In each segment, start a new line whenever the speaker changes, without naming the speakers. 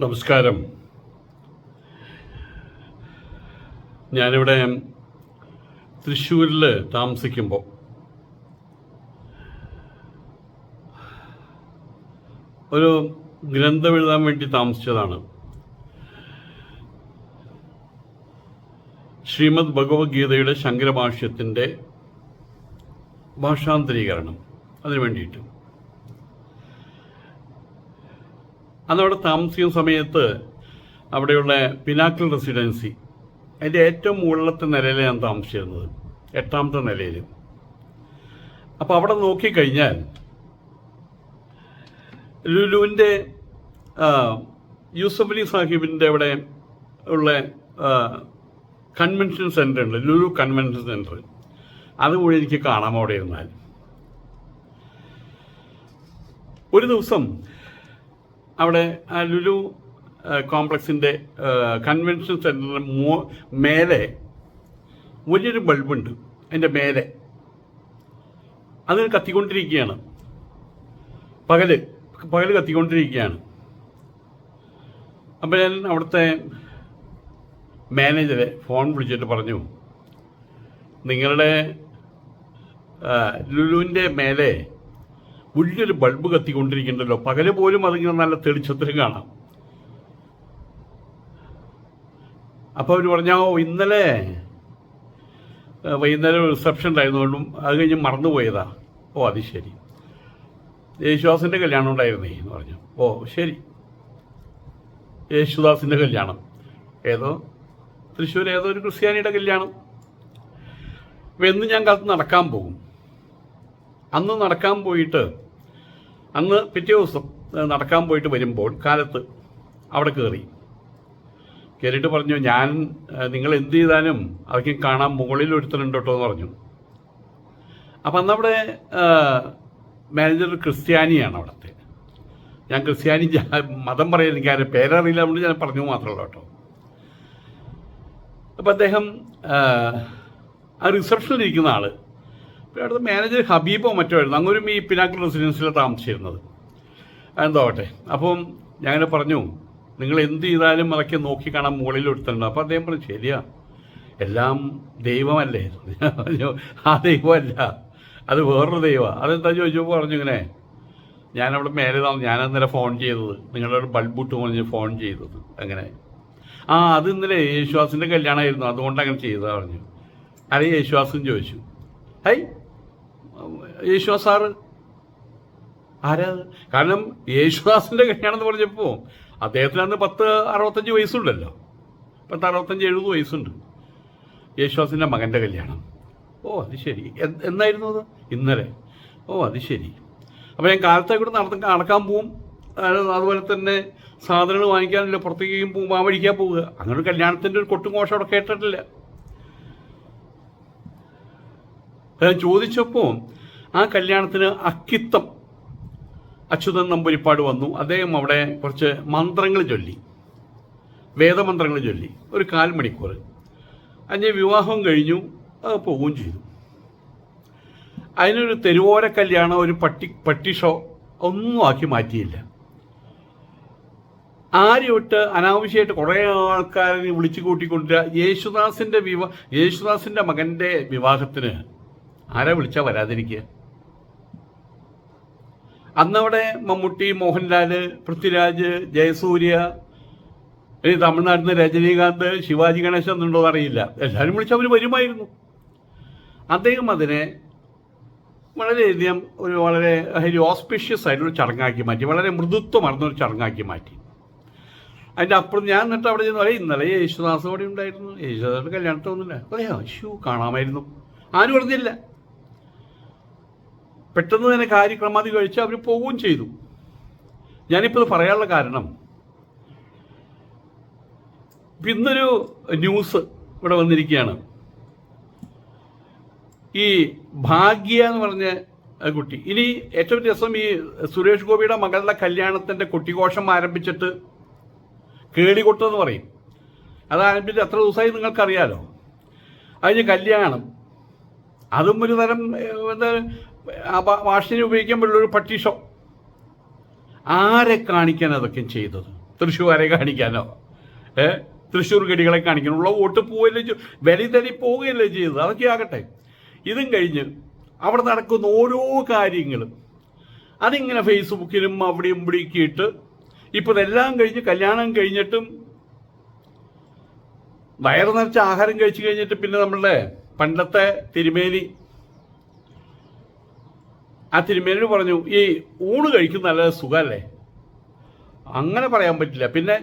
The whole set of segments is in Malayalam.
നമസ്കാരം. ഞാനിവിടെ തൃശ്ശൂരിൽ താമസിക്കുമ്പോൾ ഒരു ഗ്രന്ഥം എഴുതാൻ വേണ്ടി താമസിച്ചതാണ്. ശ്രീമദ് ഭഗവത്ഗീതയുടെ ശങ്കരഭാഷ്യത്തിന്റെ ഭാഷാന്തരീകരണം. അതിനു വേണ്ടിയിട്ട്. അന്നവിടെ താമസിക്കുന്ന സമയത്ത് അവിടെയുള്ള പിനാക്കിൾ റെസിഡൻസി. അതിന്റെ ഏറ്റവും മുകളിലത്തെ നിലയിൽ ഞാൻ താമസിച്ചിരുന്നത്. എട്ടാമത്തെ നിലയിൽ അപ്പോൾ അവിടെ നോക്കിക്കഴിഞ്ഞാൽ ലുലുവിന്റെ യൂസഫ് അലി സാഹിബിന്റെ അവിടെ ഉള്ള കൺവെൻഷൻ സെന്റർ ഉണ്ട്. ലുലു കൺവെൻഷൻ സെന്റർ അതുകൂടി എനിക്ക് കാണാം അവിടെ ഇരുന്നാൽ. ഒരു ദിവസം അവിടെ ലുലു കോംപ്ലക്സിന്റെ കൺവെൻഷൻ സെന്ററിന് മോ മേലെ വലിയൊരു ബൾബുണ്ട്. അതിന്റെ മേലെ. അത് കത്തിക്കൊണ്ടിരിക്കുകയാണ്. പകൽ പകൽ കത്തിക്കൊണ്ടിരിക്കുകയാണ്. അപ്പോൾ ഞാൻ അവിടുത്തെ മാനേജറെ ഫോൺ വിളിച്ചിട്ട് പറഞ്ഞു നിങ്ങളുടെ ലുലുവിന്റെ മേലെ വലിയൊരു ബൾബ് കത്തിക്കൊണ്ടിരിക്കണ്ടല്ലോ പകൽ പോലും അതിങ്ങനെ നല്ല തെളിച്ചത്തിൽ കാണാം. അപ്പോൾ അവർ പറഞ്ഞോ ഇന്നലെ വൈകുന്നേരം റിസപ്ഷൻ ഉണ്ടായിരുന്നുകൊണ്ടും അത് കഴിഞ്ഞ് മറന്നുപോയതാ. ഓ അത് ശരി. യേശുദാസിന്റെ കല്യാണം ഉണ്ടായിരുന്നേ എന്ന് പറഞ്ഞു. ഓ ശരി. യേശുദാസിന്റെ കല്യാണം. ഏതോ തൃശ്ശൂർ ഏതോ ഒരു ക്രിസ്ത്യാനിയുടെ കല്യാണം. അപ്പം എന്ന് ഞാൻ കാലത്ത് നടക്കാൻ പോകും. അന്ന് നടക്കാൻ പോയിട്ട് അന്ന് പിറ്റേ ദിവസം നടക്കാൻ പോയിട്ട് വരുമ്പോൾ കാലത്ത് അവിടെ കയറി കയറിയിട്ട് പറഞ്ഞു ഞാൻ നിങ്ങൾ എന്ത് ചെയ്താലും അതൊക്കെ കാണാൻ മുകളിൽ ഒരുത്തനുണ്ട് കേട്ടോ എന്ന് പറഞ്ഞു. അപ്പം അന്നവിടെ മാനേജർ ക്രിസ്ത്യാനിയാണ് അവിടുത്തെ. ഞാൻ ക്രിസ്ത്യാനി മതം പറയാൻ എനിക്ക് ആരും പേരറിയില്ല അതുകൊണ്ട് ഞാൻ പറഞ്ഞു മാത്രമല്ല കേട്ടോ. അപ്പം അദ്ദേഹം ആ റിസപ്ഷനിൽ ഇരിക്കുന്ന ആൾ അവിടുത്തെ മാനേജർ ഹബീബോ മറ്റോ ആയിരുന്നു. അങ്ങോട്ടും ഈ പിനാക്കിൾ റെസിഡൻസിൽ താമസിച്ചിരുന്നത്. എന്താവട്ടെ? അപ്പം ഞാനിങ്ങനെ പറഞ്ഞു നിങ്ങൾ എന്ത് ചെയ്താലും അതൊക്കെ നോക്കി കാണാൻ മുകളിൽ എടുത്തിട്ടുണ്ട് അപ്പോൾ അദ്ദേഹം പറഞ്ഞു ശരിയാ. എല്ലാം ദൈവമല്ലേ? പറഞ്ഞു ആ ദൈവമല്ല. അത് വേറൊരു ദൈവമാണ് അതെന്താ ചോദിച്ചപ്പോൾ പറഞ്ഞു ഇങ്ങനെ ഞാനവിടെ മേലെ ഞാൻ അന്നേരം ഫോൺ ചെയ്തത്. നിങ്ങളുടെ ഒരു ബൾബ് പറഞ്ഞ് ഫോൺ ചെയ്തത്. അങ്ങനെ. ആ അത് ഇന്നലെ യേശുവാസിന്റെ കല്യാണമായിരുന്നു. അതുകൊണ്ട് അങ്ങനെ ചെയ്തതാണ് പറഞ്ഞു. അരെ യേശുവാസും ചോദിച്ചു. Hi Yesudas sir? ആരാ കാരണം യേശുദാസിന്റെ കല്യാണം എന്ന് പറഞ്ഞപ്പോൾ അദ്ദേഹത്തിന് അന്ന് പത്ത് അറുപത്തഞ്ച് വയസ്സുണ്ടല്ലോ. പത്ത് അറുപത്തഞ്ച് എഴുപത് വയസ്സുണ്ട്. യേശുദാസിന്റെ മകന്റെ കല്യാണം. ഓ അത് ശരി. എന്നായിരുന്നു അത്? ഇന്നലെ. ഓ അത് ശരി. അപ്പോൾ ഞാൻ കാലത്തെ കൂടെ നടത്ത നടക്കാൻ പോവും. അത് അതുപോലെ തന്നെ സാധനങ്ങൾ വാങ്ങിക്കാനില്ല പുറത്തേക്കും പോകുമ്പോൾ ആ വഴിക്കാൻ പോവുക. അങ്ങനെ ഒരു കല്യാണത്തിന്റെ ഒരു കൊട്ടും കോഷം അവിടെ കേട്ടിട്ടില്ല ഞാൻ ചോദിച്ചപ്പോൾ ആ കല്യാണത്തിന് അക്കിത്തം അച്യുതൻ നമ്പൂരിപ്പാട് വന്നു. അദ്ദേഹം അവിടെ കുറച്ച് മന്ത്രങ്ങൾ ചൊല്ലി. വേദമന്ത്രങ്ങൾ ചൊല്ലി. ഒരു കാൽ മണിക്കൂർ അതിന്റെ വിവാഹം കഴിഞ്ഞു. അത് പോവുകയും ചെയ്തു. അതിനൊരു തെരുവോര കല്യാണം ഒരു പട്ടി പട്ടിഷോ ഒന്നും ആക്കി മാറ്റിയില്ല. ആര്യൊട്ട് അനാവശ്യമായിട്ട് കുറേ ആൾക്കാരെ വിളിച്ചു കൂട്ടിക്കൊണ്ടിരിക്കുക യേശുദാസിന്റെ വിവാ യേശുദാസിന്റെ മകന്റെ വിവാഹത്തിന് ആരാ വിളിച്ചാൽ വരാതിരിക്കുക? അന്നവിടെ മമ്മൂട്ടി മോഹൻലാൽ പൃഥ്വിരാജ് ജയസൂര്യ ഇനി തമിഴ്നാട്ടിൽ നിന്ന് രജനീകാന്ത് ശിവാജി ഗണേശൻ എന്നുണ്ടോ അറിയില്ല. എല്ലാവരും വിളിച്ച് അവർ വരുമായിരുന്നു. അദ്ദേഹം അതിനെ വളരെയധികം ഒരു വളരെ ഒരു ഓസ്പിഷ്യസ് ആയിട്ടൊരു ചടങ്ങാക്കി മാറ്റി വളരെ മൃദുത്വമർന്നൊരു ചടങ്ങാക്കി മാറ്റി. അതിന്റെ അപ്പുറം ഞാൻ എന്നിട്ട് അവിടെ ചെന്ന് പറയും ഇന്നലെ യേശുദാസ് അവിടെ ഉണ്ടായിരുന്നു. യേശുദാസിന്റെ കല്യാണത്തോന്നില്ല ഒന്നുമില്ല യേശു കാണാമായിരുന്നു. ആരും അറിഞ്ഞില്ല. പെട്ടെന്ന് തന്നെ കാര്യക്രമാതി കഴിച്ച് അവർ പോവുകയും ചെയ്തു. ഞാനിപ്പോൾ ഇത് പറയാനുള്ള കാരണം ഇന്നൊരു ന്യൂസ് ഇവിടെ വന്നിരിക്കുകയാണ്. ഈ ഭാഗ്യ എന്ന് പറഞ്ഞ കുട്ടി ഇനി ഏറ്റവും രസം ഈ സുരേഷ് ഗോപിയുടെ മകളുടെ കല്യാണത്തിന്റെ കുട്ടിഘോഷം ആരംഭിച്ചിട്ട് കേളികൊട്ടെന്ന് പറയും. അത് ആരംഭിച്ച് എത്ര ദിവസമായി നിങ്ങൾക്കറിയാലോ? അതിന് കല്യാണം. അതും ഒരു തരം എന്താ ആ വാഷിന് ഉപയോഗിക്കുമ്പോഴുള്ളൊരു ഉപയോഗിക്കാൻ പറ്റുള്ള ഒരു പട്ടി ആരെ കാണിക്കാൻ അതൊക്കെ ചെയ്തത്? തൃശ്ശൂരെ കാണിക്കാനോ? ഏ? തൃശ്ശൂർ ഗടികളെ കാണിക്കാനോ? ഉള്ള വോട്ട് പോവുകയല്ലേ ചെയ്തു തലി പോവുകയല്ലേ ചെയ്തത്? അതൊക്കെ ആകട്ടെ. ഇതും കഴിഞ്ഞ് അവിടെ നടക്കുന്ന ഓരോ കാര്യങ്ങളും അതിങ്ങനെ ഫേസ്ബുക്കിലും അവിടെയും ഇവിടെയൊക്കെ ഇട്ട് ഇപ്പോൾ ഇതെല്ലാം കഴിഞ്ഞ് കല്യാണം കഴിഞ്ഞിട്ടും വയറ് നിറച്ച് ആഹാരം കഴിച്ചു കഴിഞ്ഞിട്ട് പിന്നെ നമ്മളുടെ പണ്ടത്തെ തിരുമേനി ആ തിരുമേനി പറഞ്ഞു ഈ ഊണ് കഴിക്കുന്ന നല്ല സുഖമല്ലേ അങ്ങനെ പറയാൻ പറ്റില്ല. പിന്നെ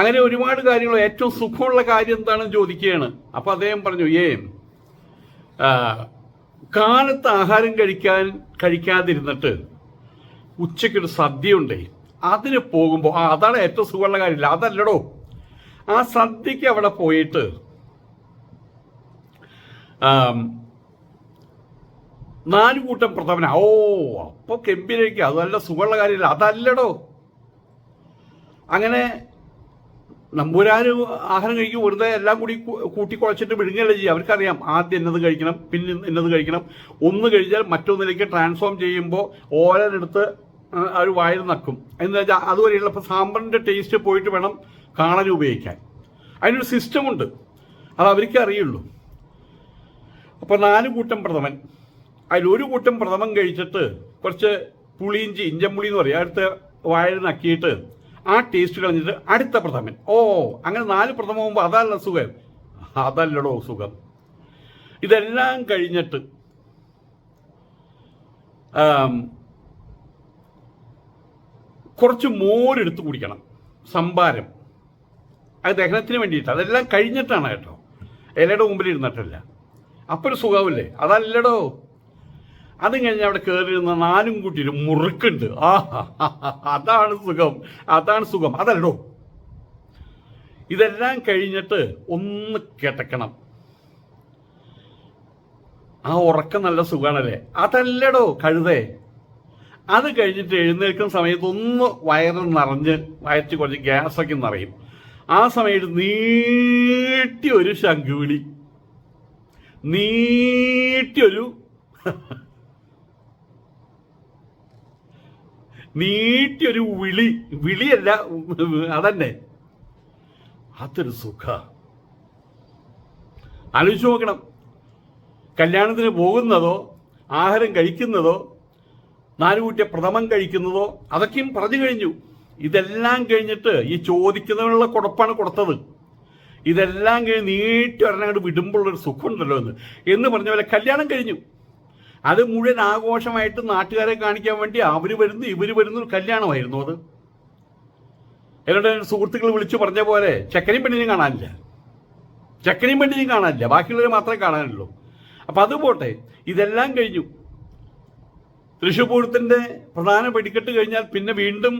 അങ്ങനെ ഒരുപാട് കാര്യങ്ങൾ ഏറ്റവും സുഖമുള്ള കാര്യം എന്താണെന്ന് ചോദിക്കുകയാണ്. അപ്പൊ അദ്ദേഹം പറഞ്ഞു ഏ കാലത്ത് ആഹാരം കഴിക്കാൻ കഴിക്കാതിരുന്നിട്ട് ഉച്ചയ്ക്കൊരു സദ്യ ഉണ്ടേ അതിന് പോകുമ്പോൾ ആ അതാണ് ഏറ്റവും സുഖമുള്ള കാര്യമില്ല അതല്ലടോ. ആ സദ്യക്ക് അവിടെ പോയിട്ട് നാല് കൂട്ടം ഓ അപ്പൊ കെമ്പിലേക്ക് അത് നല്ല സുഖമുള്ള കാര്യമില്ല. അതല്ലടോ. അങ്ങനെ നമ്പൂരാന് ആഹാരം കഴിക്കും. വെറുതെ എല്ലാം കൂടി കൂട്ടി കുഴച്ചിട്ട് വിഴുങ്ങല്ലേ ചെയ്യുക അവർക്കറിയാം ആദ്യം എന്നത് കഴിക്കണം പിന്നെ എന്നത് കഴിക്കണം. ഒന്ന് കഴിച്ചാൽ മറ്റൊന്നിലേക്ക് ട്രാൻസ്ഫോം ചെയ്യുമ്പോൾ ഓരോരെടുത്ത് അവർ വായിൽ നക്കും. എന്ന് വെച്ചാൽ അതുവരെയുള്ള ഇപ്പോൾ ടേസ്റ്റ് പോയിട്ട് വേണം കാണാൻ ഉപയോഗിക്കാൻ. അതിനൊരു സിസ്റ്റമുണ്ട് അത് അവർക്കേ അറിയുള്ളൂ അപ്പോൾ നാല് കൂട്ടം പ്രഥമൻ. അതിൽ ഒരു കൂട്ടം പ്രഥമം കഴിച്ചിട്ട് കുറച്ച് പുളിയിഞ്ചി ഇഞ്ചമ്പുളി എന്ന് പറയും. അടുത്ത വാഴ നക്കിയിട്ട് ആ ടേസ്റ്റ് കളഞ്ഞിട്ട് അടുത്ത പ്രഥമൻ. ഓ അങ്ങനെ നാല് പ്രഥമം പോകുമ്പോൾ അതല്ല സുഖം. അതല്ലടോ സുഖം. ഇതെല്ലാം കഴിഞ്ഞിട്ട് കുറച്ച് മോരെടുത്ത് കുടിക്കണം. സംഭാരം അത് ദഹനത്തിന് വേണ്ടിയിട്ട്. അതെല്ലാം കഴിഞ്ഞിട്ടാണ് കേട്ടോ. ഇലയുടെ മുമ്പിൽ ഇരുന്നിട്ടല്ല. അപ്പോൾ ഒരു സുഖമില്ലേ അതല്ലടോ. അതും കഴിഞ്ഞ് അവിടെ കയറിയിരുന്ന നാലും കൂട്ടിയിട്ട് മുറുക്കുണ്ട്. ആ അതാണ് സുഖം. അതാണ് സുഖം. അതല്ലോ ഇതെല്ലാം കഴിഞ്ഞിട്ട് ഒന്ന് കിടക്കണം. ആ ഉറക്കം നല്ല സുഖമാണല്ലേ അതല്ലടോ കഴുതേ. അത് കഴിഞ്ഞിട്ട് എഴുന്നേൽക്കുന്ന സമയത്ത് ഒന്ന് വയറ് നിറഞ്ഞ് വയറ്റ് കുറച്ച് ഗ്യാസൊക്കെ നിറയും. ആ സമയത്ത് നീട്ടി ഒരു ശംഖുവിളി. നീട്ടിയൊരു നീട്ടിയൊരു വിളി വിളിയല്ല അതന്നെ. അതൊരു സുഖ. ആലോചിച്ച് നോക്കണം. കല്യാണത്തിന് പോകുന്നതോ ആഹാരം കഴിക്കുന്നതോ നാലുകൂട്ടിയ പ്രഥമം കഴിക്കുന്നതോ അതൊക്കെയും പറഞ്ഞു കഴിഞ്ഞു. ഇതെല്ലാം കഴിഞ്ഞിട്ട് ഈ ചോദിക്കുന്നതിനുള്ള കുഴപ്പാണ് കൊടുത്തത്. ഇതെല്ലാം കഴിഞ്ഞ് നീട്ടി ഒരെണ്ണം അങ്ങോട്ട് വിടുമ്പോഴുള്ളൊരു സുഖമുണ്ടല്ലോ എന്ന്. എന്ന് പറഞ്ഞ പോലെ കല്യാണം കഴിഞ്ഞു. അത് മുഴുവൻ ആഘോഷമായിട്ട് നാട്ടുകാരെ കാണിക്കാൻ വേണ്ടി അവർ വരുന്നു ഇവർ വരുന്നു കല്യാണമായിരുന്നു അത്. എന്നോട് സുഹൃത്തുക്കൾ വിളിച്ചു പറഞ്ഞ പോലെ ചെക്കനെയും പെണ്ണിനെയും കാണാനില്ല. ചെക്കനെയും പെണ്ണിനെയും കാണാനില്ല. ബാക്കിയുള്ളവരെ മാത്രമേ കാണാനുള്ളൂ. അപ്പം അത് പോട്ടെ ഇതെല്ലാം കഴിഞ്ഞു. തൃശ്ശൂർ പൂരത്തിന്റെ പ്രധാന വെടിക്കെട്ട് കഴിഞ്ഞാൽ പിന്നെ വീണ്ടും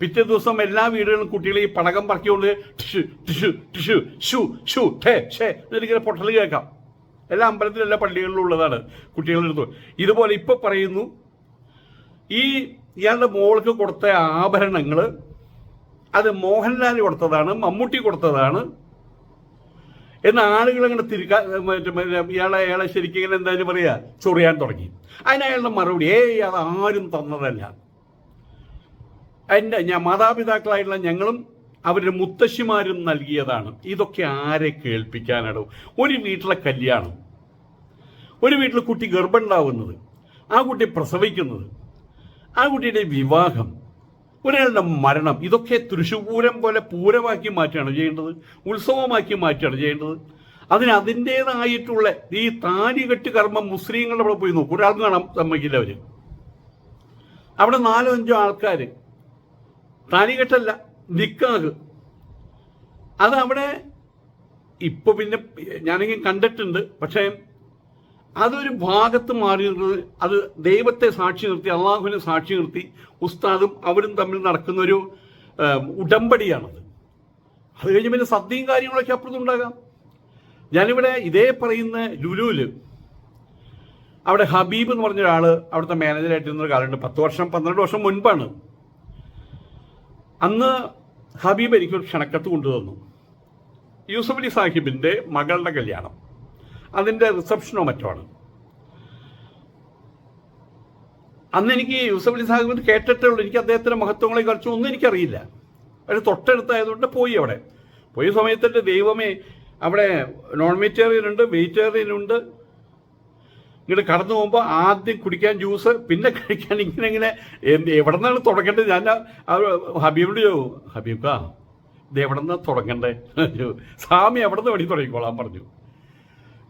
പിറ്റേ ദിവസം എല്ലാ വീടുകളിലും കുട്ടികളെ ഈ പടകം പറക്കിക്കൊണ്ട് ടിഷു ടിഷു ടിഷു ഷു ഷു ഷേ ഷേ എന്നിങ്ങനെ പൊട്ടൽ കേൾക്കാം. എല്ലാ അമ്പലത്തിലും എല്ലാ പള്ളികളിലും ഉള്ളതാണ് കുട്ടികളുടെ അടുത്ത്. ഇതുപോലെ ഇപ്പൊ പറയുന്നു ഈ ഇയാളുടെ മോൾക്ക് കൊടുത്ത ആഭരണങ്ങൾ അത് മോഹൻലാൽ കൊടുത്തതാണ് മമ്മൂട്ടി കൊടുത്തതാണ്. എന്ന ആളുകൾ അങ്ങനെ തിരിക്കാ ഇയാളെ അയാളെ ശരിക്കും ഇങ്ങനെ എന്തായാലും പറയാ ചൊറിയാൻ തുടങ്ങി. അതിന് അയാളുടെ മറുപടി ഏയ് അത് ആരും തന്നതല്ല. എന്റെ ഞാൻ മാതാപിതാക്കളായിട്ടുള്ള ഞങ്ങളും അവരുടെ മുത്തശ്ശിമാരും നൽകിയതാണ്. ഇതൊക്കെ ആരെ കേൾപ്പിക്കാനാണോ? ഒരു വീട്ടിലെ കല്യാണം. ഒരു വീട്ടിൽ കുട്ടി ഗർഭമുണ്ടാവുന്നത് ആ കുട്ടി പ്രസവിക്കുന്നത് ആ കുട്ടിയുടെ വിവാഹം ഒരാളുടെ മരണം ഇതൊക്കെ തൃശ്ശൂരം പോലെ പൂരമാക്കി മാറ്റുകയാണ് ചെയ്യേണ്ടത് ഉത്സവമാക്കി മാറ്റുകയാണ് ചെയ്യേണ്ടത്. അതിന് അതിന്റെതായിട്ടുള്ള ഈ താലികെട്ട് കർമ്മം മുസ്ലിങ്ങളുടെ അവിടെ പോയി നോക്കും. ഒരാൾക്ക് കാണാൻ സമ്മതിക്കില്ല അവർ അവിടെ നാലോ അഞ്ചോ ആൾക്കാർ താലികെട്ടല്ല നിക്കാഹ്. അതവിടെ ഇപ്പൊ പിന്നെ ഞാനെങ്കിലും കണ്ടിട്ടുണ്ട് പക്ഷേ അതൊരു ഭാഗത്ത് മാറി നിന്നത് അത് ദൈവത്തെ സാക്ഷി നിർത്തി അള്ളാഹുവിനെ സാക്ഷി നിർത്തി ഉസ്താദും അവരും തമ്മിൽ നടക്കുന്നൊരു ഉടമ്പടിയാണത്. അത് കഴിഞ്ഞ് പിന്നെ സദ്യയും കാര്യങ്ങളൊക്കെ അപ്പുറത്തുണ്ടാകാം ഞാനിവിടെ ഇതേ പറയുന്ന ലുലുവിൽ അവിടെ ഹബീബ് എന്ന് പറഞ്ഞ ഒരാൾ അവിടുത്തെ മാനേജറായിട്ടിരുന്ന ഒരു കാലമുണ്ട്. പത്ത് വർഷം പന്ത്രണ്ട് വർഷം മുൻപാണ്. അന്ന് ഹബീബ് എനിക്കൊരു ക്ഷണക്കത്ത് കൊണ്ടുതന്നു. യൂസഫ് അലി സാഹിബിന്റെ മകളുടെ കല്യാണം. അതിന്റെ റിസപ്ഷനോ മറ്റോ ആണ്. അന്ന് എനിക്ക് യൂസഫ് അലി സാഹിബ് കേട്ടിട്ടേ ഉള്ളൂ. എനിക്ക് അദ്ദേഹത്തിന്റെ മഹത്വങ്ങളെ കുറിച്ച് ഒന്നും എനിക്കറിയില്ല. പക്ഷെ തൊട്ടടുത്തായതുകൊണ്ട് പോയി അവിടെ. പോയ സമയത്തിന്റെ ദൈവമേ അവിടെ നോൺ വെജിറ്റേറിയൻ ഉണ്ട് വെജിറ്റേറിയൻ ഉണ്ട്. ഇങ്ങോട്ട് കടന്നു പോകുമ്പോൾ ആദ്യം കുടിക്കാൻ ജ്യൂസ് പിന്നെ കഴിക്കാൻ ഇങ്ങനെ ഇങ്ങനെ എവിടെ നിന്നാണ് തുടങ്ങേണ്ടത്? ഞാൻ ഹബീബിനോട് ഹബീബ് ഹബീബാ ഇത് എവിടെ നിന്നാണ് തുടങ്ങേണ്ടത് സ്വാമി എവിടെ നിന്ന് വേണ്ടി തുടങ്ങിക്കോളാൻ പറഞ്ഞു.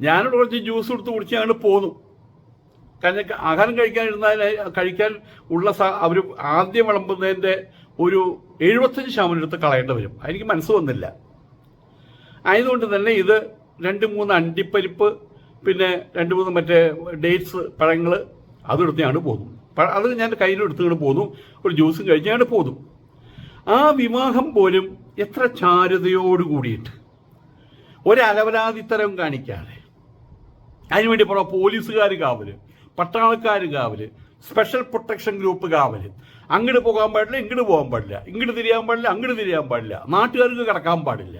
ഞാനിവിടെ കുറച്ച് ജ്യൂസ് കൊടുത്ത് കുടിച്ച് അങ്ങോട്ട് പോന്നു. കാരണം ആഹാരം കഴിക്കാൻ ഇരുന്നാൽ കഴിക്കാൻ ഉള്ള അവർ ആദ്യം വിളമ്പുന്നതിന്റെ ഒരു എഴുപത്തഞ്ച് ശതമാനം എടുത്ത് കളയേണ്ടി വരും. എനിക്ക് മനസ്സ് വന്നില്ല. ആയതുകൊണ്ട് തന്നെ ഇത് രണ്ട് മൂന്ന് അണ്ടിപ്പരിപ്പ് പിന്നെ രണ്ട് മൂന്ന് മറ്റേ ഡേറ്റ്സ് പഴങ്ങൾ അതെടുത്ത് ഞാൻ പോന്നു. അത് ഞാൻ ഇങ്ങോട്ട് പോന്നു. ഒരു ജ്യൂസും കഴിച്ച് ഞാൻ പോന്നു. ആ വിവാഹം പോലും എത്ര ചാരുതയോട് കൂടിയിട്ട്. ഒരലവലാതിത്തരം കാണിക്കാതെ. അതിനുവേണ്ടി പറ പോലീസുകാർ കാവൽ പട്ടാളക്കാർ കാവൽ സ്പെഷ്യൽ പ്രൊട്ടക്ഷൻ ഗ്രൂപ്പ് കാവൽ. അങ്ങോട്ട് പോകാൻ പാടില്ല ഇങ്ങോട്ട് പോകാൻ പാടില്ല. ഇങ്ങോട്ട് തിരിയാൻ പാടില്ല അങ്ങോട്ട് തിരിയാൻ പാടില്ല. നാട്ടുകാർക്ക് കിടക്കാൻ പാടില്ല.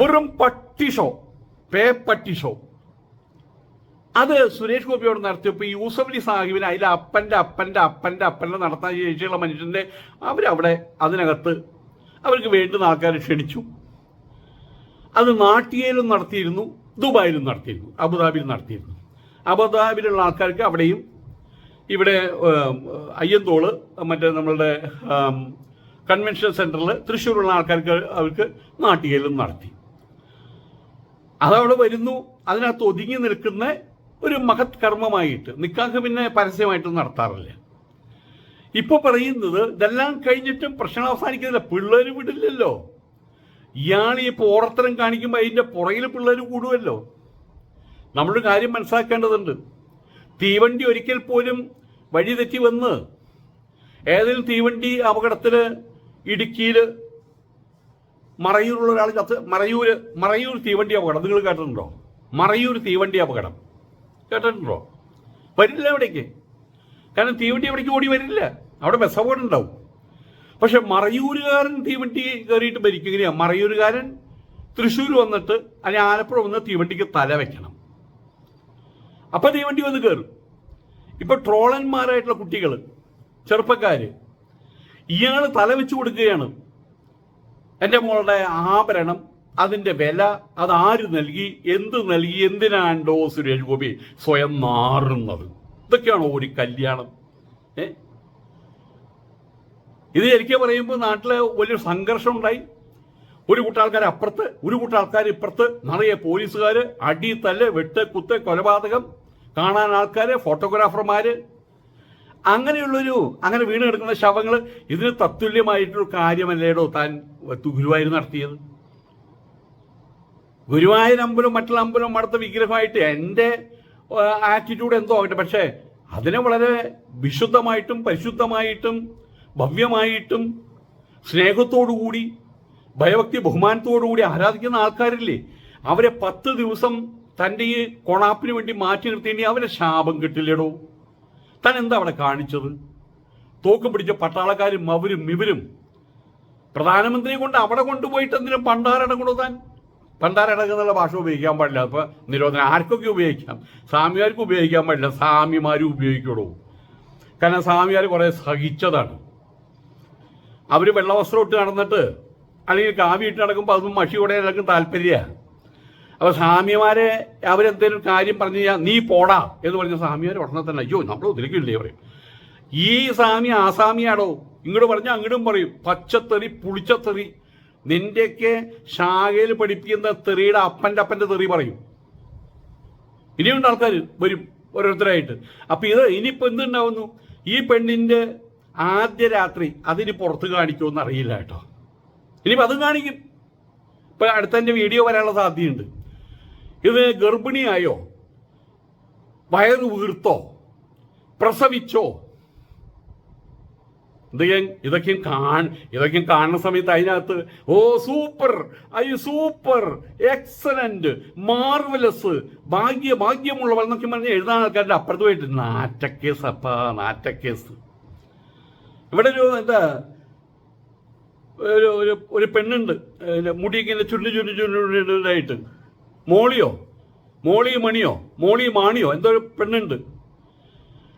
വെറും പട്ടിഷോ പേ പട്ടിഷോ അത് സുരേഷ് ഗോപിയോട് നടത്തിയപ്പോൾ യൂസഫ് അലി സാഹിബിന് അതിലെ അപ്പന്റെ അപ്പന്റെ അപ്പന്റെ അപ്പന്റെ നടത്താൻ ശേഷിയുള്ള മനുഷ്യന്റെ അവരവിടെ അതിനകത്ത് അവർക്ക് വേണ്ടുന്ന ആൾക്കാരെ ക്ഷണിച്ചു. അത് നാട്ടിയേലും നടത്തിയിരുന്നു. ദുബായിലും നടത്തിയിരുന്നു അബുദാബിയിലും നടത്തിയിരുന്നു. അബുദാബിയിലുള്ള ആൾക്കാർക്ക് അവിടെയും ഇവിടെ അയ്യന്തോൾ മറ്റേ നമ്മളുടെ കൺവെൻഷൻ സെന്ററിൽ തൃശ്ശൂരുള്ള ആൾക്കാർക്ക് അവർക്ക് നാട്ടികയിലും നടത്തി. അതവിടെ വരുന്നു. അതിനകത്ത് ഒതുങ്ങി നിൽക്കുന്ന ഒരു മഹത് കർമ്മമായിട്ട് നിക്കാഹ് പിന്നെ പരസ്യമായിട്ട് നടത്താറില്ല. ഇപ്പൊ പറയുന്നത് ഇതെല്ലാം കഴിഞ്ഞിട്ടും പ്രശ്നം അവസാനിക്കുന്നില്ല. പിള്ളേർ വിടില്ലല്ലോ. ഇയാൾ ഈ പോറത്തരം കാണിക്കുമ്പോൾ അതിന്റെ പുറകിൽ പിള്ളേർ കൂടുമല്ലോ നമ്മളൊരു കാര്യം മനസ്സിലാക്കേണ്ടതുണ്ട്. തീവണ്ടി ഒരിക്കൽ പോലും വഴി തെറ്റി വന്ന് ഏതെങ്കിലും തീവണ്ടി അപകടത്തിൽ ഇടുക്കിയിൽ മറയൂരുള്ള ഒരാൾ ചത്ത് മറയൂർ മറയൂർ തീവണ്ടി അപകടം. നിങ്ങൾ കേട്ടിട്ടുണ്ടോ? മറയൂർ തീവണ്ടി അപകടം. കേട്ടിട്ടുണ്ടോ? വരില്ല എവിടേക്ക് കാരണം തീവണ്ടി എവിടേക്ക് ഓടി വരില്ല. അവിടെ ബസ് അപകടം ഉണ്ടാവും. പക്ഷെ മറയൂരുകാരൻ തീവണ്ടി കയറിയിട്ട് മരിക്കുകയാണ് മറയൂരുകാരൻ തൃശ്ശൂർ വന്നിട്ട് അല്ലെങ്കിൽ ആലപ്പുഴ വന്ന് തീവണ്ടിക്ക് തല വെക്കണം. അപ്പൊ തീവണ്ടി വന്ന് കയറും ഇപ്പൊ ട്രോളന്മാരായിട്ടുള്ള കുട്ടികൾ ചെറുപ്പക്കാര് ഇയാൾ തല വെച്ച് കൊടുക്കുകയാണ്. എന്റെ മോളുടെ ആഭരണം അതിന്റെ വില അത് ആര് നൽകി എന്ത് നൽകി എന്തിനാണ്ടോ സുരേഷ് ഗോപി സ്വയം നാറുന്നത്? ഇതൊക്കെയാണോ ഒരു കല്യാണം. ഏ? ഇത് എനിക്ക് പറയുമ്പോൾ നാട്ടിൽ വലിയൊരു സംഘർഷം ഉണ്ടായി. ഒരു കൂട്ടം ആൾക്കാർ അപ്പുറത്ത് ഒരു കൂട്ടം ആൾക്കാർ ഇപ്പുറത്ത് നിറയെ പോലീസുകാർ അടി തല്ല് വെട്ട് കുത്ത് കൊലപാതകം കാണാൻ ആൾക്കാർ ഫോട്ടോഗ്രാഫർമാർ അങ്ങനെയുള്ളൊരു അങ്ങനെ വീണ് കിടക്കുന്ന ശവങ്ങൾ ഇതിന് തത്തുല്യമായിട്ടൊരു കാര്യമല്ലേടോ താൻ ഗുരുവായൂർ നടത്തിയത്? ഗുരുവായൂർ അമ്പലം മറ്റുള്ള അമ്പലം അടുത്ത വിഗ്രഹമായിട്ട് എന്റെ ആറ്റിറ്റ്യൂഡ് എന്തോ ആകട്ടെ പക്ഷേ അതിനെ വളരെ വിശുദ്ധമായിട്ടും പരിശുദ്ധമായിട്ടും ഭവ്യമായിട്ടും സ്നേഹത്തോടുകൂടി ഭയഭക്തി ബഹുമാനത്തോടുകൂടി ആരാധിക്കുന്ന ആൾക്കാരില്ലേ? അവരെ പത്ത് ദിവസം തന്റെ ഈ കൊണാപ്പിന് വേണ്ടി മാറ്റി നിർത്തിയിട്ട് അവനെ ശാപം കിട്ടില്ലടോ? താൻ എന്താ അവിടെ കാണിച്ചത്? തോക്കും പിടിച്ച പട്ടാളക്കാരും അവരും ഇവരും പ്രധാനമന്ത്രിയെ കൊണ്ട് അവിടെ കൊണ്ടുപോയിട്ട് എന്തിനും പണ്ടാരടങ്ങണോ താൻ? പണ്ടാരടങ്ങുന്നുള്ള ഭാഷ ഉപയോഗിക്കാൻ പാടില്ല. അപ്പൊ നിരോധനം ആർക്കൊക്കെ ഉപയോഗിക്കാം? സ്വാമിമാർക്ക് ഉപയോഗിക്കാൻ പാടില്ല. സ്വാമിമാരും ഉപയോഗിക്കണോ കാരണം സ്വാമിമാർ കുറെ സഹിച്ചതാണ്. അവർ വെള്ളവസ്ത്രം ഇട്ട് നടന്നിട്ട് അല്ലെങ്കിൽ കാവി ഇട്ട് നടക്കുമ്പോൾ അതൊന്നും മഷി കൂടെ എല്ലാവർക്കും താല്പര്യമാണ് അപ്പോൾ സ്വാമിമാരെ അവരെന്തെങ്കിലും കാര്യം പറഞ്ഞു കഴിഞ്ഞാൽ നീ പോടാ എന്ന് പറഞ്ഞ സ്വാമിമാർ ഉടനെ തന്നെ അയ്യോ നമ്മൾ ഒതുക്കില്ലേ പറയും. ഈ സ്വാമി ആസാമിയാടോ ഇങ്ങോട്ട് പറഞ്ഞാൽ അങ്ങോട്ടും പറയും പച്ചത്തെറി പുളിച്ചത്തെറി നിന്റെയൊക്കെ ശാഖയിൽ പഠിപ്പിക്കുന്ന തെറിയുടെ അപ്പന്റെ അപ്പന്റെ തെറി പറയും. ഇനിയുണ്ട് ആൾക്കാർ വരും ഓരോരുത്തരായിട്ട്. അപ്പൊ ഇത് ഇനിയിപ്പോ എന്തുണ്ടാവുന്നു? ഈ പെണ്ണിന്റെ ആദ്യ രാത്രി അതിന് പുറത്ത് കാണിക്കുമെന്ന് അറിയില്ല കേട്ടോ. ഇനിയിപ്പോ അതും കാണിക്കും. ഇപ്പൊ അടുത്തതിന്റെ വീഡിയോ വരാനുള്ള സാധ്യതയുണ്ട് ഇത് ഗർഭിണിയായോ വയറ് വീർത്തോ പ്രസവിച്ചോ? ഇതൊക്കെ ഇതൊക്കെയും കാൺ ഇതൊക്കെയും കാണുന്ന സമയത്ത് അതിനകത്ത് ഓ super I super excellent marvellous ഭാഗ്യ ഭാഗ്യമുള്ളവൾ എന്നൊക്കെ പറഞ്ഞ് എഴുതാൻ ആൾക്കാരുടെ അപ്പുറത്ത് പോയിട്ട് നാറ്റക്കേസ് അപ്പ നാറ്റക്കേസ്. ഇവിടെ ഒരു എന്താ ഒരു ഒരു ഒരു പെണ്ണുണ്ട്. മുടി ഇങ്ങനെ ചുരുണ്ടി ചുരുണ്ടി ചുരുണ്ടായിട്ട് മോളിയോ? മോളി മണിയോ? മോളി മാണിയോ? എന്തോ ഒരു പെണ്ണുണ്ട്.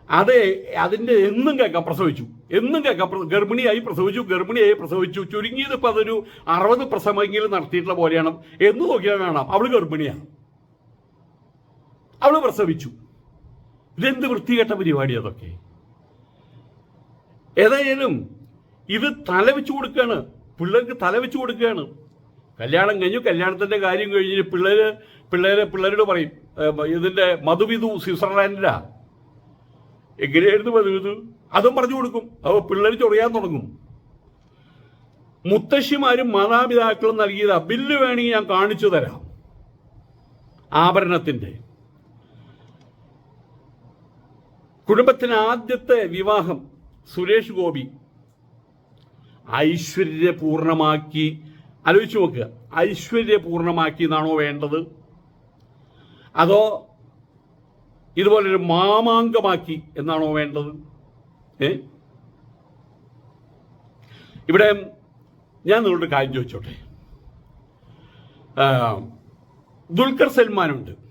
അത് അതിന്റെ എന്നും കേൾക്കാം പ്രസവിച്ചു. എന്നും കേൾക്കാം ഗർഭിണിയായി പ്രസവിച്ചു ഗർഭിണിയായി പ്രസവിച്ചു. ചുരുങ്ങിയത് ഇപ്പം അതൊരു അറുപത് പ്രസവമെങ്കിലും നടത്തിയിട്ടുള്ള പോലെയാണ്. എന്ന് നോക്കിയാൽ കാണാം. അവൾ ഗർഭിണിയാണ് അവൾ പ്രസവിച്ചു. ഇതെന്ത് വൃത്തികെട്ട പരിപാടി അതൊക്കെ? ഏതായാലും ഇത് തല വെച്ച് കൊടുക്കുകയാണ് പിള്ളേർക്ക് തല വെച്ച് കൊടുക്കുകയാണ് കല്യാണം കഴിഞ്ഞു കല്യാണത്തിന്റെ കാര്യം കഴിഞ്ഞ് പിള്ളേര് പിള്ളേര് പിള്ളേരോട് പറയും ഇതിന്റെ മധുവിധു സ്വിറ്റ്സർലാൻഡിലാ. എങ്ങനെയായിരുന്നു മധുവിധു? അതും പറഞ്ഞു കൊടുക്കും. അപ്പോൾ പിള്ളേർ ചൊറിയാൻ തുടങ്ങും. മുത്തശ്ശിമാരും മാതാപിതാക്കളും നൽകിയതാ ബില്ല് വേണമെങ്കിൽ ഞാൻ കാണിച്ചു തരാം. ആഭരണത്തിന്റെ. കുടുംബത്തിന് ആദ്യത്തെ വിവാഹം സുരേഷ് ഗോപി ഐശ്വര്യപൂർണമാക്കി ആലോചിച്ച് നോക്കുക ഐശ്വര്യപൂർണമാക്കി എന്നാണോ വേണ്ടത്? അതോ ഇതുപോലൊരു മാമാങ്കമാക്കി എന്നാണോ വേണ്ടത്? ഏ? ഇവിടെ ഞാൻ നിങ്ങളോട് കാര്യം ചോദിച്ചോട്ടെ. ദുൽഖർ സൽമാനുണ്ട്.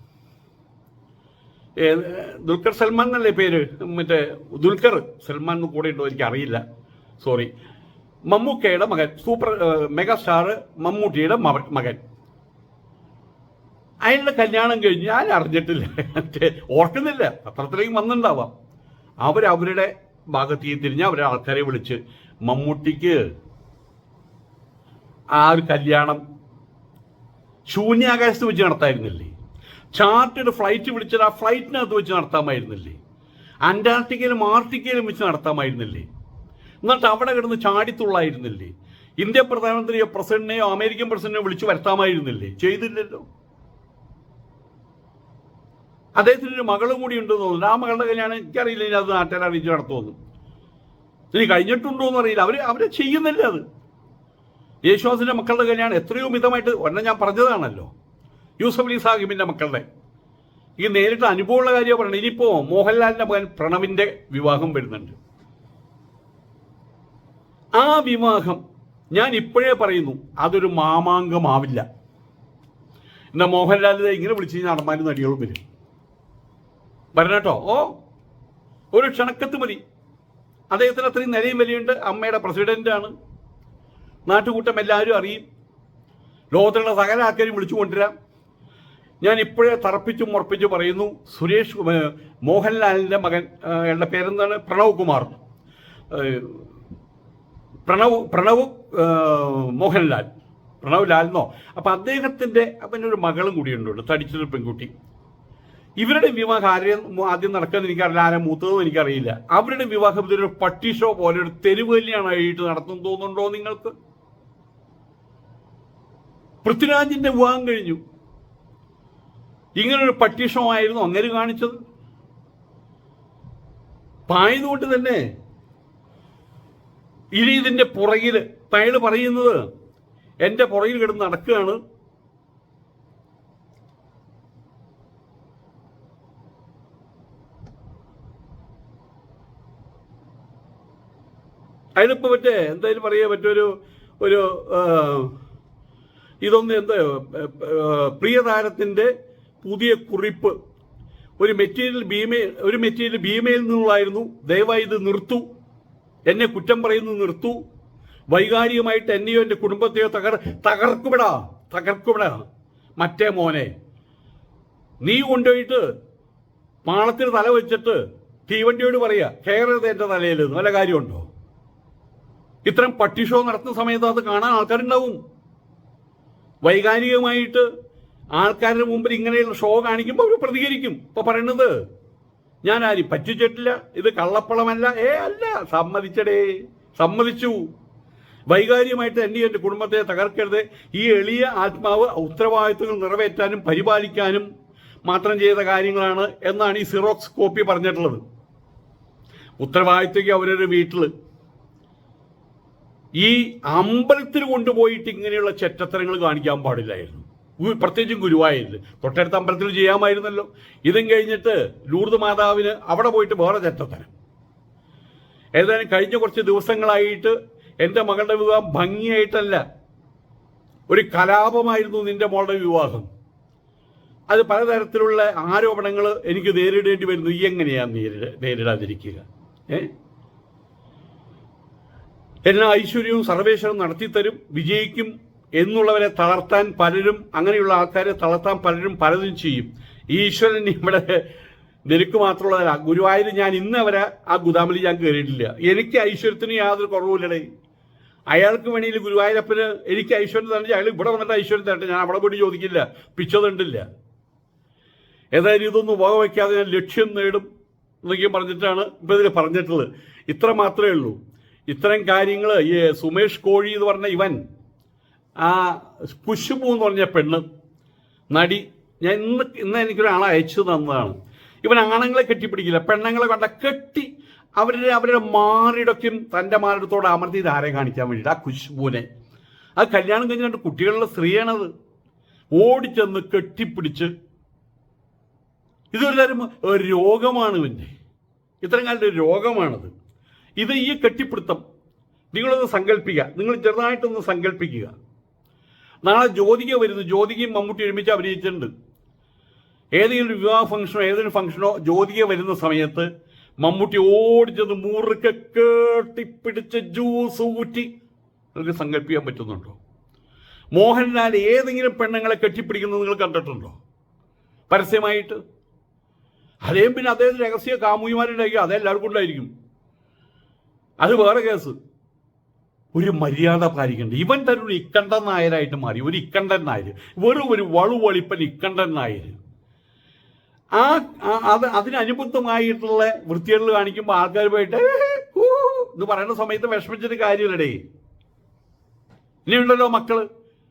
ദുൽഖർ സൽമാൻ എന്നല്ലേ പേര്? മറ്റേ ദുൽഖർ സൽമാൻ എന്ന് കൂടെ ഉണ്ടോ എനിക്ക് അറിയില്ല സോറി മമ്മൂക്കയുടെ മകൻ സൂപ്പർ മെഗാ മെഗാസ്റ്റാർ മമ്മൂട്ടിയുടെ മകൻ. അയാളുടെ കല്യാണം കഴിഞ്ഞ് ഞാൻ അറിഞ്ഞിട്ടില്ല. ഓർക്കുന്നില്ല. പത്രത്തിലേക്ക് വന്നിട്ടുണ്ടാവാം. അവരവരുടെ ഭാഗത്തേക്ക് തിരിഞ്ഞ് അവരെ ആൾക്കാരെ വിളിച്ച് മമ്മൂട്ടിക്ക് ആ ഒരു കല്യാണം ശൂന്യാകാശത്ത് വെച്ച് നടത്തായിരുന്നില്ലേ? ചാർട്ടേഡ് ഫ്ലൈറ്റ് വിളിച്ചത് ആ ഫ്ലൈറ്റിനകത്ത് വെച്ച് നടത്താമായിരുന്നില്ലേ? അന്റാർട്ടിക്കയിലും ആർട്ടിക്കയിലും വെച്ച് നടത്താമായിരുന്നില്ലേ? എന്നിട്ട് അവിടെ കിടന്ന് ചാടിത്തുള്ളായിരുന്നില്ലേ? ഇന്ത്യ പ്രധാനമന്ത്രിയോ പ്രസിഡന്റിനെയോ അമേരിക്കൻ പ്രസിഡന്റിനെയോ വിളിച്ചു വരുത്താമായിരുന്നില്ലേ? ചെയ്തില്ലല്ലോ. അദ്ദേഹത്തിന് ഒരു മകളും കൂടി ഉണ്ടെന്ന് തോന്നുന്നു. ആ മകളുടെ കല്യാണം എനിക്കറിയില്ല. ഇനി അത് നാട്ടുകാർ അറിയിച്ച് നടത്തുമെന്ന്. ഇനി കഴിഞ്ഞിട്ടുണ്ടോ എന്ന് അറിയില്ല. അവർ അവരെ ചെയ്യുന്നില്ല അത്. യേശുവാസിന്റെ മക്കളുടെ കല്യാണം എത്രയോ മിതമായിട്ട് ഒരെണ്ണം ഞാൻ പറഞ്ഞതാണല്ലോ. യൂസഫ് അലി സാഹിബിന്റെ മക്കളുടെ. ഈ നേരിട്ട് അനുഭവമുള്ള കാര്യമാണ് പറയുന്നത് ഇനിയിപ്പോ മോഹൻലാലിന്റെ മകൻ പ്രണവിന്റെ വിവാഹം വരുന്നുണ്ട്. ആ വിവാഹം ഞാൻ ഇപ്പോഴേ പറയുന്നു അതൊരു മാമാങ്കമാവില്ല. എന്നാ മോഹൻലാൽ ദേ ഇങ്ങനെ വിളിച്ചു കഴിഞ്ഞാൽ നടന്മാരും നടികളും വരും. വരണട്ടോ ഓ ഒരു ക്ഷണക്കത്ത് മതി. അദ്ദേഹത്തിന് അത്രയും നിലയും വിലയുണ്ട്. അമ്മയുടെ പ്രസിഡന്റാണ്. നാട്ടുകൂട്ടം എല്ലാവരും അറിയും. ലോകത്തിലുള്ള സകല ആൾക്കാരും വിളിച്ചു കൊണ്ടുവരാം. ഞാൻ ഇപ്പോഴേ തറപ്പിച്ചും ഉറപ്പിച്ചു പറയുന്നു. സുരേഷ് മോഹൻലാലിന്റെ മകൻ എന്റെ പേരെന്താണ്? പ്രണവ് കുമാർ. പ്രണവ് പ്രണവ് മോഹൻലാൽ. പ്രണവ് ലാൽ എന്നോ. അപ്പം അദ്ദേഹത്തിന്റെ അവനൊരു മകളും കൂടിയുണ്ട് ഇവിടെ, തടിച്ചൊരു പെൺകുട്ടി. ഇവരുടെ വിവാഹം ആരെയും ആദ്യം നടക്കുന്നത് എനിക്കറിയില്ല ആരെ മൂത്തതും എനിക്കറിയില്ല. അവരുടെ വിവാഹം ഇതൊരു പട്ടി ഷോ പോലെ ഒരു തെരുവ് ആയിട്ട് നടത്തുന്നു തോന്നുന്നുണ്ടോ നിങ്ങൾക്ക്? പൃഥ്വിരാജിന്റെ വിവാഹം കഴിഞ്ഞു. ഇങ്ങനൊരു പട്ടിഷമായിരുന്നു അങ്ങനെ കാണിച്ചത്. പായതുകൊണ്ട് തന്നെ ഇനി ഇതിന്റെ പുറകിൽ പയൽ പറയുന്നത് എന്റെ പുറകിൽ കിടന്ന് നടക്കുകയാണ്. അതിനിപ്പോൾ മറ്റേ എന്തായാലും പറയാ മറ്റൊരു ഒരു ഇതൊന്ന് എന്താ പ്രിയതാരത്തിന്റെ പുതിയ കുറിപ്പ്. ഒരു മെറ്റീരിയൽ ഭീമ ഒരു മെറ്റീരിയൽ ഭീമയിൽ നിന്നുള്ളായിരുന്നു ദയവായി ഇത് നിർത്തൂ. എന്നെ കുറ്റം പറയുന്നു നിർത്തു. വൈകാരികമായിട്ട് എന്നെയോ എന്റെ കുടുംബത്തെയോ തകർ തകർക്കുവിടാ തകർക്കുവിടാ. മറ്റേ മോനെ നീ കൊണ്ടുപോയിട്ട് പാളത്തിന് തല വെച്ചിട്ട് തീവണ്ടിയോട് പറയുക കയറരുത് എന്റെ തലയിൽ നല്ല കാര്യമുണ്ടോ? ഇത്തരം പട്ടിഷോ നടത്തുന്ന സമയത്ത് അത് കാണാൻ ആൾക്കാരുണ്ടാവും. വൈകാരികമായിട്ട് ആൾക്കാരുടെ മുമ്പിൽ ഇങ്ങനെയുള്ള ഷോ കാണിക്കുമ്പോൾ അവർ പ്രതികരിക്കും. ഇപ്പൊ പറയണത് ഞാൻ ആരും പറ്റിച്ചിട്ടില്ല. ഇത് കള്ളപ്പളമല്ല ഏ അല്ല സമ്മതിച്ചടേ. സമ്മതിച്ചു. വൈകാരികമായിട്ട് എന്നെ എന്റെ കുടുംബത്തെ തകർക്കരുത്. ഈ എളിയ ആത്മാവ് ഉത്തരവാദിത്വങ്ങൾ നിറവേറ്റാനും പരിപാലിക്കാനും മാത്രം ചെയ്ത കാര്യങ്ങളാണ് എന്നാണ് ഈ സിറോക്സ് കോപ്പി പറഞ്ഞിട്ടുള്ളത്. ഉത്തരവാദിത്തയ്ക്ക് അവരൊരു വീട്ടിൽ ഈ അമ്പലത്തിൽ കൊണ്ടുപോയിട്ട് ഇങ്ങനെയുള്ള ചെറ്റത്തരങ്ങൾ കാണിക്കാൻ പാടില്ലായിരുന്നു. പ്രത്യേകിച്ചും ഗുരുവായൂരിൽ. തൊട്ടടുത്ത അമ്പലത്തിൽ ചെയ്യാമായിരുന്നല്ലോ. ഇതും കഴിഞ്ഞിട്ട് ലൂർദ് മാതാവിന് അവിടെ പോയിട്ട് വേറെ ചെറ്റത്തരം ഏതായാലും കഴിഞ്ഞ കുറച്ച് ദിവസങ്ങളായിട്ട് എന്റെ മകളുടെ വിവാഹം ഭംഗിയായിട്ടല്ല. ഒരു കലാപമായിരുന്നു നിന്റെ മോളുടെ വിവാഹം. അത് പലതരത്തിലുള്ള ആരോപണങ്ങൾ എനിക്ക് നേരിടേണ്ടി വരുന്നു. ഈ എങ്ങനെയാണ് നേരിട നേരിടാതിരിക്കുക? ഏ? എന്നെ ഐശ്വര്യവും സർവേശ്വരവും നടത്തിത്തരും. വിജയിക്കും. എന്നുള്ളവരെ തളർത്താൻ പലരും അങ്ങനെയുള്ള ആൾക്കാരെ തളർത്താൻ പലരും പലതും ചെയ്യും. ഈശ്വരൻ ഇവിടെ നിനക്ക് മാത്രമുള്ളതല്ല. ഗുരുവായൂർ ഞാൻ ഇന്ന് വരെ ആ ഗുദാമിൽ ഞാൻ കയറിയിട്ടില്ല. എനിക്ക് ഐശ്വര്യത്തിന് യാതൊരു കുറവുമില്ലടേ. അയാൾക്ക് വേണമെങ്കിൽ ഗുരുവായൂരപ്പന് എനിക്ക് ഐശ്വര്യം തന്നെ അയാൾ ഇവിടെ വന്നിട്ട് ഐശ്വര്യം തരട്ടെ. ഞാൻ അവിടെ പോയി ചോദിക്കില്ല. പിച്ചതുണ്ടില്ല ഏതായാലും ഇതൊന്നും വകവയ്ക്കാതെ ഞാൻ ലക്ഷ്യം നേടും എന്നൊക്കെ പറഞ്ഞിട്ടാണ് ഇപ്പം ഇതിൽ പറഞ്ഞിട്ടുള്ളത്. ഇത്ര മാത്രമേ ഉള്ളൂ. ഇത്തരം കാര്യങ്ങൾ ഈ സുമേഷ് കോഴി എന്ന് പറഞ്ഞ ഇവൻ ആ പുഷ്പു എന്ന് പറഞ്ഞ പെണ്ണ് നടി ഞാൻ ഇന്ന് ഇന്ന് എനിക്കൊരാളെ അയച്ചു തന്നതാണ്. ഇവൻ ആണുങ്ങളെ കെട്ടിപ്പിടിക്കില്ല പെണ്ണുങ്ങളെ കണ്ട കെട്ടി അവരുടെ അവരുടെ മാറിടൊക്കെയും തന്റെ മാറിടത്തോടെ അമർത്തി ധാര കാണിക്കാൻ വേണ്ടിയിട്ട് ആ കുശുബുവിനെ ആ കല്യാണം കഴിഞ്ഞ രണ്ട് കുട്ടികളുടെ സ്ത്രീയാണത്. ഓടിച്ചെന്ന് കെട്ടിപ്പിടിച്ച്. ഇതൊരു തരം രോഗമാണ് ഇവന്റെ. ഇത്തരം കാലത്ത് രോഗമാണത്. ഇത് ഈ കെട്ടിപ്പിടുത്തം നിങ്ങളൊന്ന് സങ്കല്പിക്കുക നിങ്ങൾ ചെറുതായിട്ടൊന്ന് സങ്കല്പിക്കുക നാളെ ജ്യോതിക വരുന്നു. ജ്യോതികയും മമ്മൂട്ടി ഒരുമിച്ച് അഭിനയിച്ചിട്ടുണ്ട്. ഏതെങ്കിലും വിവാഹ ഫംഗ്ഷനോ ഏതെങ്കിലും ഫംഗ്ഷനോ ജ്യോതിക വരുന്ന സമയത്ത് മമ്മൂട്ടി ഓടിച്ചത് മുറുക്കെ കേട്ടിപ്പിടിച്ച് ജ്യൂസ് ഊറ്റി. നിങ്ങൾക്ക് സങ്കല്പിക്കാൻ പറ്റുന്നുണ്ടോ? മോഹൻലാൽ ഏതെങ്കിലും പെണ്ണുങ്ങളെ കെട്ടിപ്പിടിക്കുന്നത് നിങ്ങൾ കണ്ടിട്ടുണ്ടോ? പരസ്യമായിട്ട്. അദ്ദേഹം പിന്നെ അദ്ദേഹത്തിന് രഹസ്യ കാമുകിമാരുണ്ടായിരിക്കും. അതെല്ലാവർക്കും ഉണ്ടായിരിക്കും. അത് വേറെ കേസ് ഒരു മര്യാദ പാലിക്കണ്ട. ഇവൻ തന്നെ ഒരു ഇക്കണ്ടൻ നായരായിട്ട് മാറി. ഒരു ഇക്കണ്ടൻ നായർ വെറും ഒരു വളുവളിപ്പൻ ഇക്കണ്ടൻ നായർ ആ അത് അതിനനുബന്ധമായിട്ടുള്ള വൃത്തികളിൽ കാണിക്കുമ്പോൾ ആൾക്കാർ പോയിട്ട് എന്ന് പറയുന്ന സമയത്ത് വിഷമിച്ചിട്ട് കാര്യമില്ലടേ. ഇനിയുണ്ടല്ലോ മക്കൾ.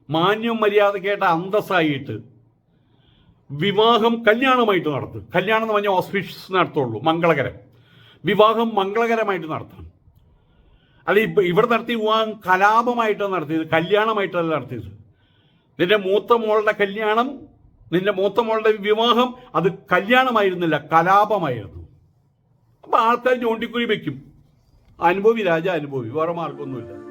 മാന്യം മര്യാദക്കായിട്ട് അന്തസ്സായിട്ട് വിവാഹം കല്യാണമായിട്ട് നടത്തും. കല്യാണം എന്ന് പറഞ്ഞാൽ ഓസ്പിഷ്യസ് നടത്തുള്ളൂ മംഗളകരം. വിവാഹം മംഗളകരമായിട്ട് നടത്തണം. അല്ല ഇവിടെ നടത്തിയ വിവാഹം കലാപമായിട്ടാണ് നടത്തിയത് കല്യാണമായിട്ടല്ല നടത്തിയത്. നിന്റെ മൂത്ത മോളുടെ കല്യാണം നിന്റെ മൂത്ത മോളുടെ വിവാഹം അത് കല്യാണമായിരുന്നില്ല കലാപമായിരുന്നു. അപ്പം ആൾക്കാർ ചൂണ്ടിക്കുരി വെക്കും. അനുഭവി രാജ അനുഭവി വേറെ മാർഗമൊന്നുമില്ല.